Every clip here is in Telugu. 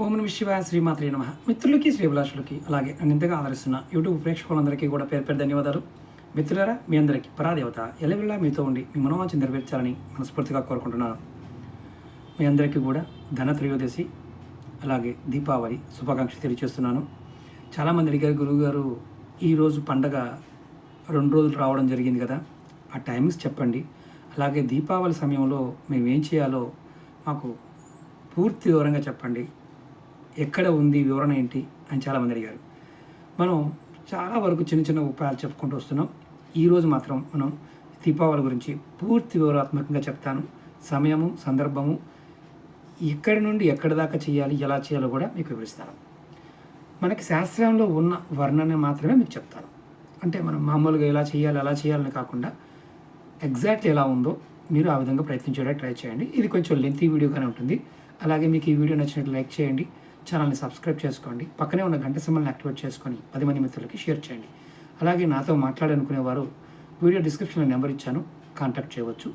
ఓం నమ శివాయ శ్రీమాత్రి నమ. మిత్రులకి శ్రీభిలాషులకి అలాగే నన్ను ఇంతగా ఆదరిస్తున్న యూట్యూబ్ ప్రేక్షకులందరికీ కూడా పేరు పేరు ధన్యవాదాలు. మిత్రులారా మీ అందరికీ పరాదేవత ఎలవిల్లా మీతో ఉండి మీ మనోవాంఛ నెరవేర్చాలని మనస్ఫూర్తిగా కోరుకుంటున్నాను. మీ అందరికీ కూడా ధన త్రయోదశి అలాగే దీపావళి శుభాకాంక్ష తెలియజేస్తున్నాను. చాలామంది అడిగారు గురువుగారు ఈరోజు పండగ రెండు రోజులు రావడం జరిగింది కదా ఆ టైమింగ్స్ చెప్పండి. అలాగే దీపావళి సమయంలో మేము ఏం చేయాలో మాకు పూర్తి వివరంగా చెప్పండి. ఎక్కడ ఉంది వివరణ ఏంటి అని చాలామంది అడిగారు. మనం చాలా వరకు చిన్న చిన్న ఉపాయాలు చెప్పుకుంటూ వస్తున్నాం. ఈరోజు మాత్రం మనం దీపావళి గురించి పూర్తి వివరాత్మకంగా చెప్తాను. సమయము సందర్భము ఎక్కడి నుండి ఎక్కడి దాకా చేయాలి ఎలా చేయాలో కూడా మీకు వివరిస్తాను. మనకి శాస్త్రంలో ఉన్న వర్ణన మాత్రమే మీకు చెప్తాను. అంటే మనం మామూలుగా ఎలా చేయాలి అలా చేయాలని కాకుండా ఎగ్జాక్ట్ ఎలా ఉందో మీరు ఆ విధంగా ప్రయత్నించడానికి ట్రై చేయండి. ఇది కొంచెం లెంతీ వీడియోగానే ఉంటుంది. అలాగే మీకు ఈ వీడియో నచ్చినట్లు లైక్ చేయండి. ఛానల్ని సబ్స్క్రైబ్ చేసుకోండి. పక్కనే ఉన్న గంట సింబల్ని యాక్టివేట్ చేసుకొని పది మంది మిత్రులకి షేర్ చేయండి. అలాగే నాతో మాట్లాడాలనుకునేవారు వీడియో డిస్క్రిప్షన్లో నెంబర్ ఇచ్చాను. కాంటాక్ట్ చేయవచ్చు.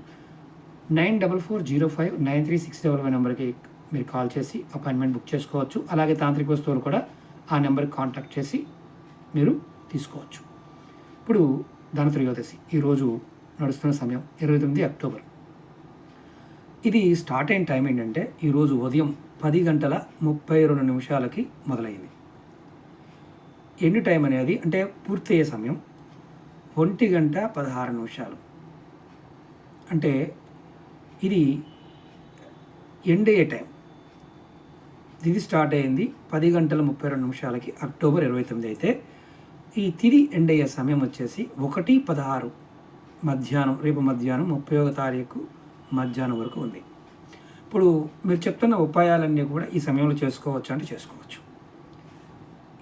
Nine double four zero five nine three six double five నెంబర్కి మీరు కాల్ చేసి అపాయింట్మెంట్ బుక్ చేసుకోవచ్చు. అలాగే తాంత్రిక వస్తువులు కూడా ఆ నెంబర్కి కాంటాక్ట్ చేసి మీరు తీసుకోవచ్చు. ఇప్పుడు ధన త్రయోదశి ఈరోజు నడుస్తున్న సమయం ఇరవై తొమ్మిది అక్టోబర్. ఇది స్టార్ట్ అయిన టైం ఏంటంటే ఈరోజు ఉదయం పది గంటల ముప్పై రెండు నిమిషాలకి మొదలైంది. ఎండ్ టైం అనేది అంటే పూర్తయ్యే సమయం ఒంటి గంట పదహారు నిమిషాలు. అంటే ఇది ఎండ్ అయ్యే టైం తిది స్టార్ట్ అయింది పది గంటల ముప్పై రెండు నిమిషాలకి అక్టోబర్ ఇరవై తొమ్మిది అయితే ఈ తిది ఎండ్ అయ్యే సమయం వచ్చేసి ఒకటి పదహారు మధ్యాహ్నం రేపు మధ్యాహ్నం ముప్పై ఒక తారీఖు మధ్యాహ్నం వరకు ఉంది. ఇప్పుడు మీరు చెప్తున్న ఉపాయాలన్నీ కూడా ఈ సమయంలో చేసుకోవచ్చు అంటే చేసుకోవచ్చు.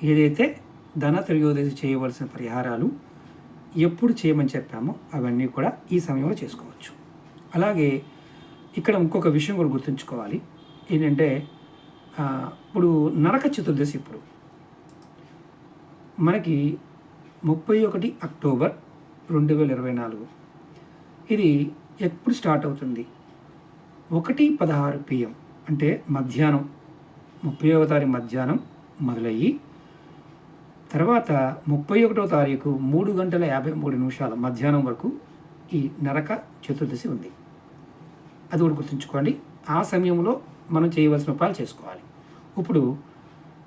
ఏదైతే ధన త్రయోదశి చేయవలసిన పరిహారాలు ఎప్పుడు చేయమని చెప్పామో అవన్నీ కూడా ఈ సమయంలో చేసుకోవచ్చు. అలాగే ఇక్కడ ఇంకొక విషయం కూడా గుర్తుంచుకోవాలి. ఏంటంటే ఇప్పుడు నరక చతుర్దశి ఇప్పుడు. మనకి ముప్పై ఒకటి అక్టోబర్ రెండు వేల ఇరవై నాలుగు. ఇది ఎప్పుడు స్టార్ట్ అవుతుంది? ఒకటి పదహారు పిఎం అంటే మధ్యాహ్నం. ముప్పై ఒక తారీఖు మధ్యాహ్నం మొదలయ్యి తర్వాత ముప్పై ఒకటో తారీఖు మూడు గంటల యాభై మూడు నిమిషాల మధ్యాహ్నం వరకు ఈ నరక చతుర్దశి ఉంది. అది కూడా గుర్తుంచుకోండి. ఆ సమయంలో మనం చేయవలసిన ఉపాయాలు చేసుకోవాలి. ఇప్పుడు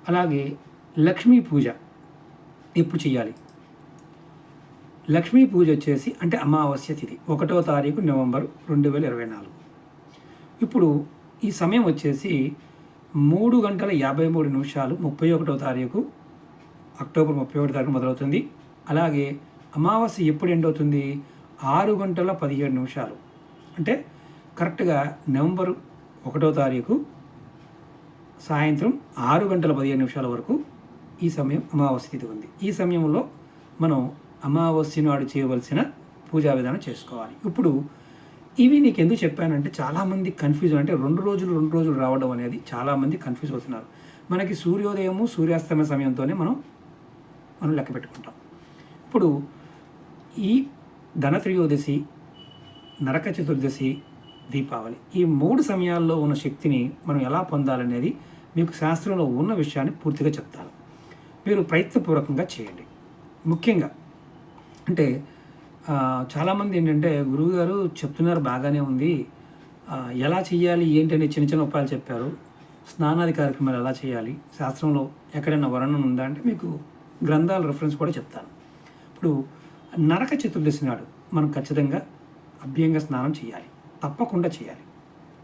అలాగే లక్ష్మీ పూజ ఎప్పుడు చేయాలి? లక్ష్మీ పూజ వచ్చేసి అంటే అమావాస్య తిథి ఒకటో తారీఖు నవంబర్ రెండు వేల ఇరవై నాలుగు. ఇప్పుడు ఈ సమయం వచ్చేసి మూడు గంటల యాభై మూడు నిమిషాలు ముప్పై ఒకటో తారీఖు అక్టోబర్ ముప్పై ఒకటి తారీఖు మొదలవుతుంది. అలాగే అమావాస్య ఎప్పుడు ఎండ్ అవుతుంది? ఆరు గంటల పదిహేడు నిమిషాలు. అంటే కరెక్ట్గా నవంబర్ ఒకటో తారీఖు సాయంత్రం ఆరు గంటల పదిహేను నిమిషాల వరకు ఈ సమయం అమావాస్య తిథి ఉంది. ఈ సమయంలో మనం అమావాస్య నాడు చేయవలసిన పూజా విధానం చేసుకోవాలి. ఇప్పుడు ఇవి నీకు ఎందుకు చెప్పానంటే చాలామంది కన్ఫ్యూజ్ అంటే రెండు రోజులు రెండు రోజులు రావడం అనేది చాలామంది కన్ఫ్యూజ్ అవుతున్నారు. మనకి సూర్యోదయము సూర్యాస్తమయ సమయంతోనే మనం మనం లెక్క పెట్టుకుంటాం. ఇప్పుడు ఈ ధనత్రయోదశి నరక చతుర్దశి దీపావళి ఈ మూడు సమయాల్లో ఉన్న శక్తిని మనం ఎలా పొందాలనేది మీకు శాస్త్రంలో ఉన్న విషయాన్ని పూర్తిగా చెప్తాను. మీరు ప్రయత్నపూర్వకంగా చేయండి. ముఖ్యంగా అంటే చాలామంది ఏంటంటే గురువుగారు చెప్తున్నారు బాగానే ఉంది. ఎలా చేయాలి ఏంటి అనే చిన్న చిన్న ఉపాయాలు చెప్పారు. స్నానాది కార్యక్రమాలు ఎలా చేయాలి శాస్త్రంలో ఎక్కడైనా వర్ణన ఉందా అంటే మీకు గ్రంథాల రెఫరెన్స్ కూడా చెప్తాను. ఇప్పుడు నరక చతుర్దశి నాడు మనం ఖచ్చితంగా అభ్యంగా స్నానం చేయాలి తప్పకుండా చేయాలి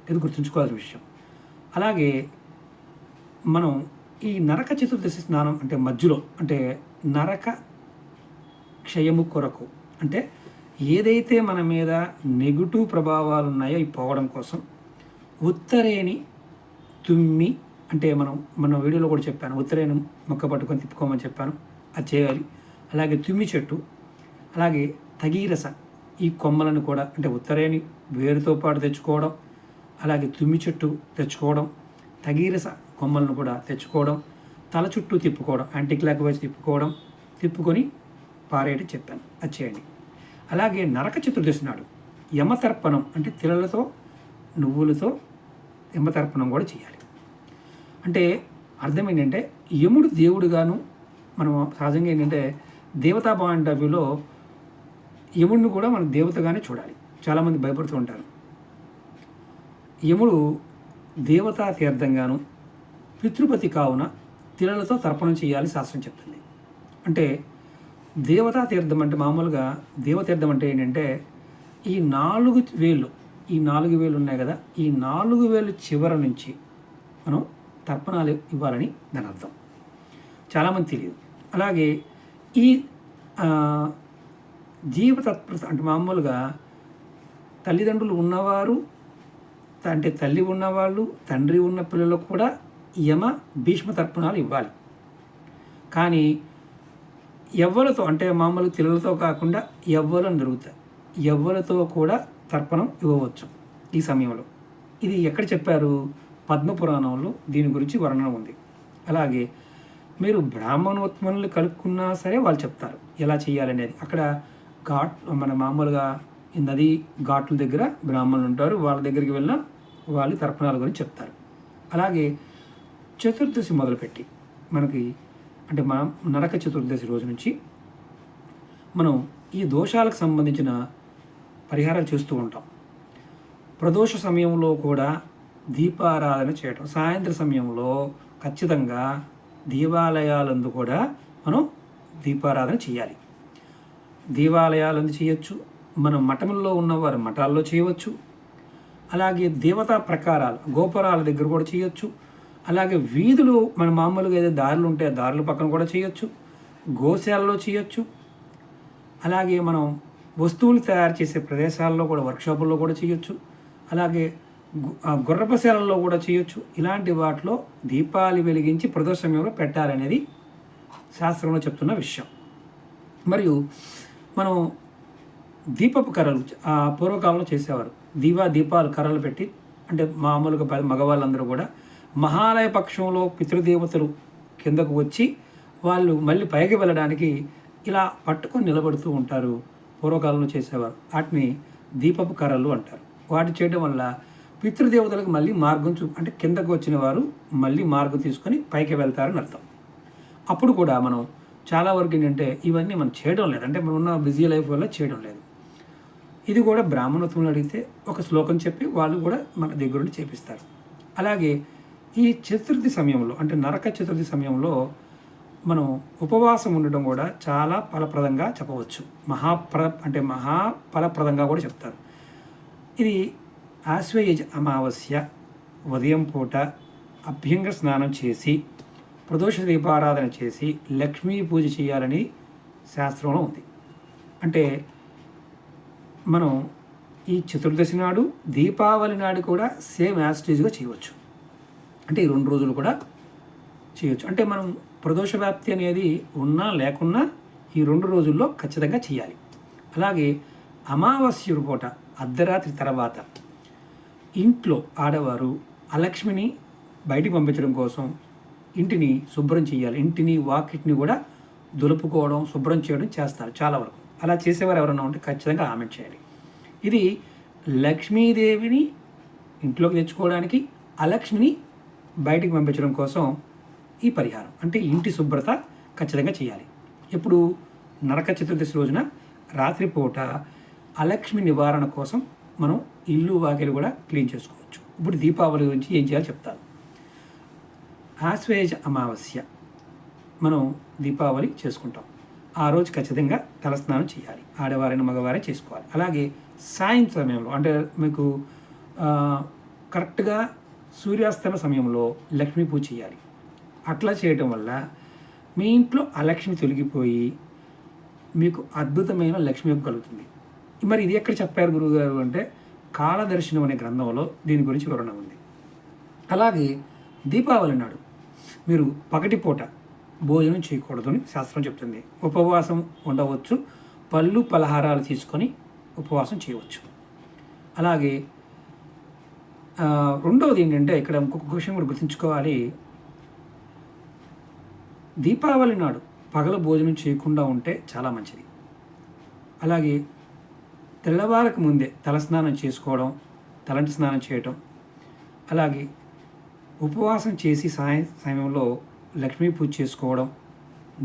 ఇది గుర్తుంచుకోవాల్సిన విషయం. అలాగే మనం ఈ నరక చతుర్దశి స్నానం అంటే మధ్యలో అంటే నరక క్షయము కొరకు. అంటే ఏదైతే మన మీద నెగిటివ్ ప్రభావాలు ఉన్నాయో ఈ పోవడం కోసం ఉత్తరేణి తుమ్మి అంటే మనం మన వీడియోలో కూడా చెప్పాను ఉత్తరేణి మొక్క పట్టుకొని తిప్పుకోమని చెప్పాను అది చేయాలి. అలాగే తుమ్మి చెట్టు అలాగే తగీరస ఈ కొమ్మలను కూడా అంటే ఉత్తరేణి వేరుతో పాటు తెచ్చుకోవడం అలాగే తుమ్మి చెట్టు తెచ్చుకోవడం తగీరస కొమ్మలను కూడా తెచ్చుకోవడం తల చుట్టూ తిప్పుకోవడం యాంటీ క్లాక్ వైజ్ తిప్పుకోవడం తిప్పుకొని పారేయడం చెప్పాను. అది చేయండి. అలాగే నరక చతుర్దశి నాడు యమతర్పణం అంటే తిలలతో నువ్వులతో యమతర్పణం కూడా చేయాలి. అంటే అర్థం ఏంటంటే యముడు దేవుడుగాను మనం సహజంగా ఏంటంటే దేవతా పాయింట్ ఆఫ్ వ్యూలో యముడిని కూడా మనం దేవతగానే చూడాలి. చాలామంది భయపడుతూ ఉంటారు. యముడు దేవతా తీర్థంగాను పితృపతి కావున తిలలతో తర్పణం చేయాలి శాస్త్రం చెప్తుంది. అంటే దేవతా తీర్థం అంటే మామూలుగా దేవతీర్థం అంటే ఏంటంటే ఈ నాలుగు వేలు ఈ నాలుగు వేలు ఉన్నాయి కదా ఈ నాలుగు వేలు చివర నుంచి మనం తర్పణాలు ఇవ్వాలని దాని అర్థం. చాలామంది తెలియదు. అలాగే ఈ జీవ జీవతత్పరత అంటే మామూలుగా తల్లిదండ్రులు ఉన్నవారు అంటే తల్లి ఉన్నవాళ్ళు తండ్రి ఉన్న పిల్లలకు కూడా యమ భీష్మ తర్పణాలు ఇవ్వాలి. కానీ ఎవ్వలతో అంటే మామూలు పిల్లలతో కాకుండా ఎవ్వలను జరుగుతాయి. ఎవ్వలతో కూడా తర్పణం ఇవ్వవచ్చు ఈ సమయంలో. ఇది ఎక్కడ చెప్పారు? పద్మపురాణంలో దీని గురించి వర్ణన ఉంది. అలాగే మీరు బ్రాహ్మణోత్మనులు కలుపుకున్నా సరే వాళ్ళు చెప్తారు ఎలా చేయాలనేది అక్కడ ఘాట్ మన మామూలుగా ఈ నది ఘాట్ల దగ్గర బ్రాహ్మణులు ఉంటారు. వాళ్ళ దగ్గరికి వెళ్ళినా వాళ్ళు తర్పణాల గురించి చెప్తారు. అలాగే చతుర్దశి మొదలుపెట్టి మనకి అంటే మనం నరక చతుర్దశి రోజు నుంచి మనం ఈ దోషాలకు సంబంధించిన పరిహారాలు చేస్తూ ఉంటాం. ప్రదోష సమయంలో కూడా దీపారాధన చేయటం. సాయంత్ర సమయంలో ఖచ్చితంగా దేవాలయాలందు కూడా మనం దీపారాధన చేయాలి. దేవాలయాలందు చేయొచ్చు. మనం మఠంలో ఉన్నవారు మఠాల్లో చేయవచ్చు. అలాగే దేవతా ప్రకారాలు గోపురాల దగ్గర కూడా చేయొచ్చు. అలాగే వీధులు మన మామూలుగా ఏదో దారులు ఉంటే ఆ దారుల పక్కన కూడా చేయొచ్చు గోశాలలో చేయొచ్చు. అలాగే మనం వస్తువులు తయారు చేసే ప్రదేశాల్లో కూడా వర్క్షాపుల్లో కూడా చేయొచ్చు. అలాగే గుర్రపశాలలో కూడా చేయొచ్చు. ఇలాంటి వాటిలో దీపాలు వెలిగించి ప్రదర్శనలో పెట్టాలనేది శాస్త్రంలో చెప్తున్న విషయం. మరియు మనం దీపపు కర్రలు పూర్వకాలంలో చేసేవారు. దీవా దీపాలు కర్రలు పెట్టి అంటే మామూలుగా మగవాళ్ళందరూ కూడా మహాలయ పక్షంలో పితృదేవతలు కిందకు వచ్చి వాళ్ళు మళ్ళీ పైకి వెళ్ళడానికి ఇలా పట్టుకొని నిలబడుతూ ఉంటారు. పూర్వకాలంలో చేసేవారు. వాటిని దీపపు కర్రలు అంటారు. వాటి చేయడం వల్ల పితృదేవతలకు మళ్ళీ మార్గం చూ అంటే కిందకు వచ్చిన వారు మళ్ళీ మార్గం తీసుకొని పైకి వెళ్తారని అర్థం. అప్పుడు కూడా మనం చాలా వరకు ఏంటంటే ఇవన్నీ మనం చేయడం లేదు. అంటే మనం ఉన్న బిజీ లైఫ్ వల్ల చేయడం లేదు. ఇది కూడా బ్రాహ్మణత్వంలో అడిగితే ఒక శ్లోకం చెప్పి వాళ్ళు కూడా మన దగ్గరుండి చేపిస్తారు. అలాగే ఈ చతుర్థి సమయంలో అంటే నరక చతుర్థి సమయంలో మనం ఉపవాసం ఉండడం కూడా చాలా ఫలప్రదంగా చెప్పవచ్చు. మహాప్ర అంటే మహా ఫలప్రదంగా కూడా చెప్తారు. ఇది ఆశ్వయుజ అమావాస్య ఉదయం పూట అభ్యంగ స్నానం చేసి ప్రదోష దీపారాధన చేసి లక్ష్మీ పూజ చేయాలని శాస్త్రంలో ఉంది. అంటే మనం ఈ చతుర్దశి నాడు దీపావళి నాడు కూడా సేమ్ యాస్టేజ్గా చేయవచ్చు. అంటే ఈ రెండు రోజులు కూడా చేయొచ్చు. అంటే మనం ప్రదోష వ్యాప్తి అనేది ఉన్నా లేకున్నా ఈ రెండు రోజుల్లో ఖచ్చితంగా చేయాలి. అలాగే అమావాస్య పూట అర్ధరాత్రి తర్వాత ఇంట్లో ఆడవారు అలక్ష్మిని బయటికి పంపించడం కోసం ఇంటిని శుభ్రం చేయాలి. ఇంటిని వాకిట్ని కూడా దులుపుకోవడం శుభ్రం చేయడం చేస్తారు చాలా వరకు. అలా చేసేవారు ఎవరైనా ఉంటే ఖచ్చితంగా ఆమె చేయాలి ఇది లక్ష్మీదేవిని ఇంట్లోకి తెచ్చుకోవడానికి అలక్ష్మిని బయటికి పంపించడం కోసం ఈ పరిహారం. అంటే ఇంటి శుభ్రత ఖచ్చితంగా చేయాలి. ఇప్పుడు నరక చతుర్దశి రోజున రాత్రిపూట అలక్ష్మి నివారణ కోసం మనం ఇల్లు వాకిలు కూడా క్లీన్ చేసుకోవచ్చు. ఇప్పుడు దీపావళి గురించి ఏం చేయాలో చెప్తాను. ఆశ్వేజ అమావాస్య మనం దీపావళి చేసుకుంటాం. ఆ రోజు ఖచ్చితంగా తలస్నానం చేయాలి. ఆడవారైన మగవారే చేసుకోవాలి. అలాగే సాయం సమయంలో అంటే మీకు కరెక్ట్గా సూర్యాస్తమ సమయంలో లక్ష్మీ పూజ చేయాలి. అట్లా చేయటం వల్ల మీ ఇంట్లో అలక్ష్మి తొలగిపోయి మీకు అద్భుతమైన లక్ష్మి యోగం కలుగుతుంది. మరి ఇది ఎక్కడ చెప్పారు గురువుగారు అంటే కాలదర్శనం అనే గ్రంథంలో దీని గురించి వివరణ ఉంది. అలాగే దీపావళి నాడు మీరు పగటిపూట భోజనం చేయకూడదు అని శాస్త్రం చెప్తుంది. ఉపవాసం ఉండవచ్చు పళ్ళు పలహారాలు తీసుకొని ఉపవాసం చేయవచ్చు. అలాగే రెండవది ఏంటంటే ఇక్కడ ఇంకొక విషయం కూడా గుర్తుంచుకోవాలి. దీపావళి నాడు పగల భోజనం చేయకుండా ఉంటే చాలా మంచిది. అలాగే తెల్లవారకు ముందే తలస్నానం చేసుకోవడం తలంటి స్నానం చేయటం అలాగే ఉపవాసం చేసి సాయం సమయంలో లక్ష్మీ పూజ చేసుకోవడం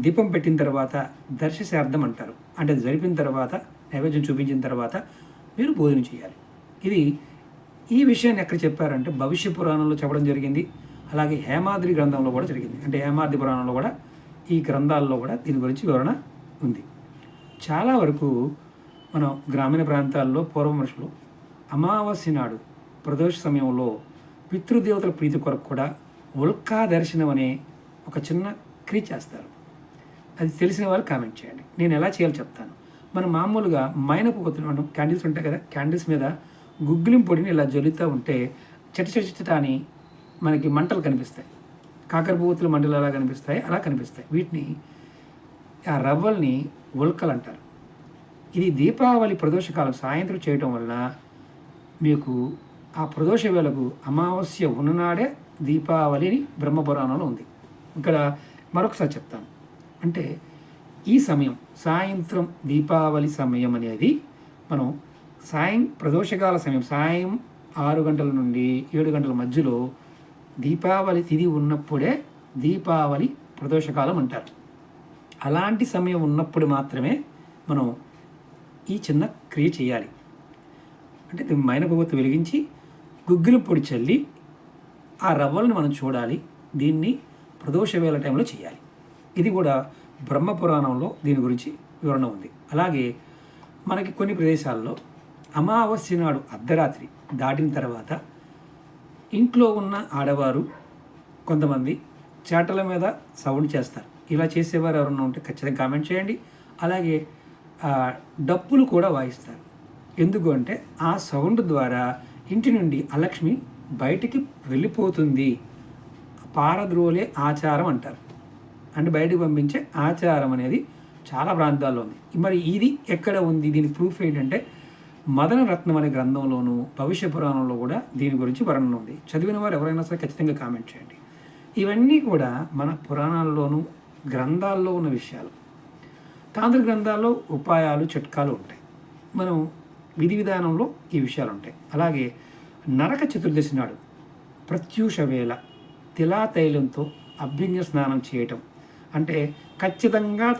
దీపం పెట్టిన తర్వాత దర్శశార్థం అంటారు. అంటే అది జరిపిన తర్వాత నైవేద్యం చూపించిన తర్వాత మీరు భోజనం చేయాలి. ఇది ఈ విషయాన్ని ఎక్కడ చెప్పారంటే భవిష్య పురాణంలో చెప్పడం జరిగింది. అలాగే హేమాద్రి గ్రంథంలో కూడా జరిగింది. అంటే హేమాద్రి పురాణంలో కూడా ఈ గ్రంథాల్లో కూడా దీని గురించి వివరణ ఉంది. చాలా వరకు మనం గ్రామీణ ప్రాంతాల్లో పూర్వ మనుషులు అమావాస్య నాడు ప్రదోష సమయంలో పితృదేవతల ప్రీతి కొరకు కూడా ఉల్కా దర్శనం అనే ఒక చిన్న క్రియ చేస్తారు. అది తెలిసిన వాళ్ళు కామెంట్ చేయండి. నేను ఎలా చేయాలో చెప్తాను. మనం మామూలుగా మైనపు పోతున్నాం క్యాండిల్స్ ఉంటాయి కదా క్యాండిల్స్ మీద గుగ్గిలిం పొడిని ఇలా జల్లుతూ ఉంటే చిట చిట చిట అని మనకి మంటలు కనిపిస్తాయి. కాకర మంటలు ఎలా కనిపిస్తాయి అలా కనిపిస్తాయి. వీటిని ఆ రవ్వల్ని ఉల్కలు అంటారు. ఇది దీపావళి ప్రదోషకాలం సాయంత్రం చేయటం వలన మీకు ఆ ప్రదోష వేళకు అమావాస్య ఉన్ననాడే దీపావళి అని బ్రహ్మపురాణంలో ఉంది. ఇక్కడ మరొకసారి చెప్తాను. అంటే ఈ సమయం సాయంత్రం దీపావళి సమయం అనేది మనం సాయం ప్రదోషకాల సమయం సాయం ఆరు గంటల నుండి ఏడు గంటల మధ్యలో దీపావళి తిది ఉన్నప్పుడే దీపావళి ప్రదోషకాలం అంటారు. అలాంటి సమయం ఉన్నప్పుడు మాత్రమే మనం ఈ చిన్న క్రియ చేయాలి. అంటే దీన్ని వెలిగించి గుగ్గిల పొడి చల్లి ఆ రవ్వలను మనం చూడాలి. దీన్ని ప్రదోష వేళ టైంలో చేయాలి. ఇది కూడా బ్రహ్మపురాణంలో దీని గురించి వివరణ ఉంది. అలాగే మనకి కొన్ని ప్రదేశాల్లో అమావాస్య నాడు అర్ధరాత్రి దాటిన తర్వాత ఇంట్లో ఉన్న ఆడవారు కొంతమంది చేటల మీద సౌండ్ చేస్తారు. ఇలా చేసేవారు ఎవరన్నా ఉంటే ఖచ్చితంగా కామెంట్ చేయండి. అలాగే డప్పులు కూడా వాయిస్తారు. ఎందుకు అంటే ఆ సౌండ్ ద్వారా ఇంటి నుండి అలక్ష్మి బయటికి వెళ్ళిపోతుంది. పారద్రోలే ఆచారం అంటారు. అంటే బయటకు పంపించే ఆచారం అనేది చాలా ప్రాంతాల్లో ఉంది. మరి ఇది ఎక్కడ ఉంది? దీని ప్రూఫ్ ఏంటంటే మదన రత్నం అనే గ్రంథంలోను భవిష్య పురాణంలో కూడా దీని గురించి వర్ణన ఉంది. చదివిన వారు ఎవరైనా సరే ఖచ్చితంగా కామెంట్ చేయండి. ఇవన్నీ కూడా మన పురాణాల్లోనూ గ్రంథాల్లో ఉన్న విషయాలు. తాంత్రిక గ్రంథాల్లో ఉపాయాలు చిట్కాలు ఉంటాయి. మనం విధి విధానంలో ఈ విషయాలు ఉంటాయి. అలాగే నరక చతుర్దశి నాడు ప్రత్యూష వేళ తిలా తైలంతో అభ్యంగ స్నానం చేయటం. అంటే ఖచ్చితంగా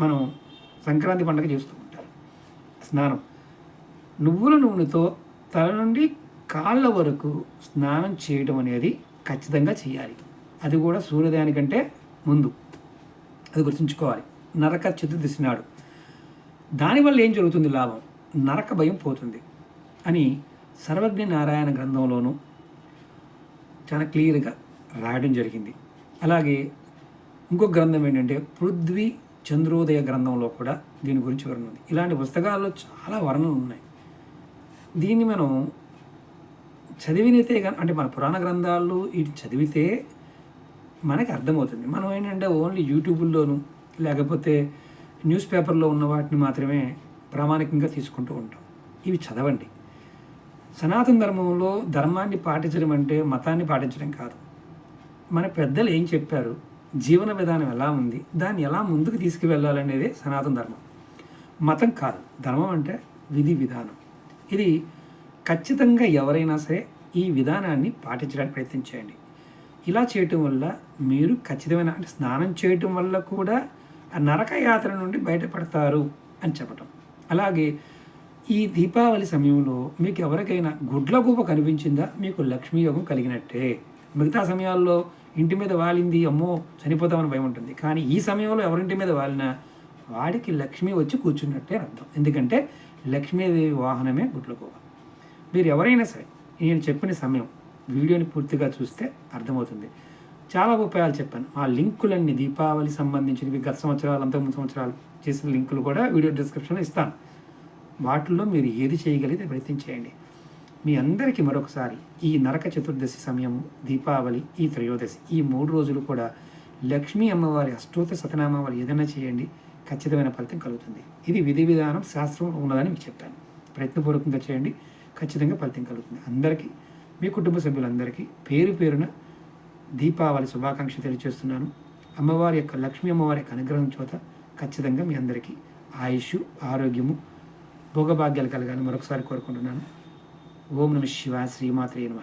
మనం సంక్రాంతి పండుగ చేస్తూ ఉంటారు. స్నానం. నువ్వుల నూనెతో తల నుండి కాళ్ళ వరకు స్నానం చేయడం అనేది ఖచ్చితంగా చేయాలి. అది కూడా సూర్యోదయానికంటే ముందు. అది గుర్తుంచుకోవాలి. నరక చతుర్దశి నాడు. దానివల్ల ఏం జరుగుతుంది లాభం? నరక భయం పోతుంది. అని సర్వజ్ఞ నారాయణ గ్రంథంలోనూ చాలా క్లియర్గా రాయడం జరిగింది. అలాగే ఇంకో గ్రంథం ఏంటంటే పృథ్వీ చంద్రోదయ గ్రంథంలో కూడా దీని గురించి వర్ణన ఉంది. ఇలాంటి పుస్తకాల్లో చాలా వర్ణనలు ఉన్నాయి. దీన్ని మనం చదివినతే అంటే మన పురాణ గ్రంథాలు ఇటు చదివితే మనకి అర్థమవుతుంది. మనం ఏంటంటే ఓన్లీ యూట్యూబుల్లోను లేకపోతే న్యూస్ పేపర్లో ఉన్న వాటిని మాత్రమే ప్రామాణికంగా తీసుకుంటూ ఉంటాం. ఇవి చదవండి. సనాతన ధర్మంలో ధర్మాన్ని పాటించడం అంటే మతాన్ని పాటించడం కాదు. మన పెద్దలు ఏం చెప్పారు? జీవన విధానం ఎలా ఉంది? దాన్ని ఎలా ముందుకు తీసుకువెళ్ళాలనేది సనాతన ధర్మం. మతం కాదు. ధర్మం అంటే విధి విధానం. ఇది ఖచ్చితంగా ఎవరైనా సరే ఈ విధానాన్ని పాటించడానికి ప్రయత్నం చేయండి. ఇలా చేయటం వల్ల మీరు ఖచ్చితమైన అంటే స్నానం చేయటం వల్ల కూడా ఆ నుండి బయటపడతారు అని చెప్పటం. అలాగే ఈ దీపావళి సమయంలో మీకు ఎవరికైనా గుడ్ల గూప కనిపించిందా? మీకు లక్ష్మీ యోగం కలిగినట్టే. మిగతా సమయాల్లో ఇంటి మీద వాలింది అమ్మో చనిపోతామని భయం ఉంటుంది. కానీ ఈ సమయంలో ఎవరింటి మీద వాలినా వాడికి లక్ష్మి వచ్చి కూర్చున్నట్టే అర్థం. ఎందుకంటే లక్ష్మీదేవి వాహనమే గుడ్ల మీరు ఎవరైనా సరే నేను చెప్పిన సమయం వీడియోని పూర్తిగా చూస్తే అర్థమవుతుంది. చాలా ఉపాయాలు చెప్పాను. ఆ లింకులన్నీ దీపావళి సంబంధించినవి గత సంవత్సరాలు అంతకుముందు సంవత్సరాలు చేసిన లింకులు కూడా వీడియో డిస్క్రిప్షన్లో ఇస్తాను. వాటిల్లో మీరు ఏది చేయగలిగితే ప్రయత్నం చేయండి. మీ అందరికీ మరొకసారి ఈ నరక చతుర్దశి సమయము దీపావళి ఈ త్రయోదశి ఈ మూడు రోజులు కూడా లక్ష్మీ అమ్మవారి అష్టోత్తర సతనామావళి ఏదైనా చేయండి. ఖచ్చితమైన ఫలితం కలుగుతుంది. ఇది విధి విధానం శాస్త్రం ఉన్నదని మీకు చెప్పాను. ప్రయత్నపూర్వకంగా చేయండి. ఖచ్చితంగా ఫలితం కలుగుతుంది. అందరికీ మీ కుటుంబ సభ్యులందరికీ పేరు పేరున దీపావళి శుభాకాంక్ష తెలియజేస్తున్నాను. అమ్మవారి యొక్క లక్ష్మీ అమ్మవారి యొక్క అనుగ్రహం చోత ఖచ్చితంగా మీ అందరికీ ఆయుష్ ఆరోగ్యము భోగభాగ్యాలు కలగాలని మరొకసారి కోరుకుంటున్నాను. ఓం నమ శివ శ్రీమాత్రే నమ.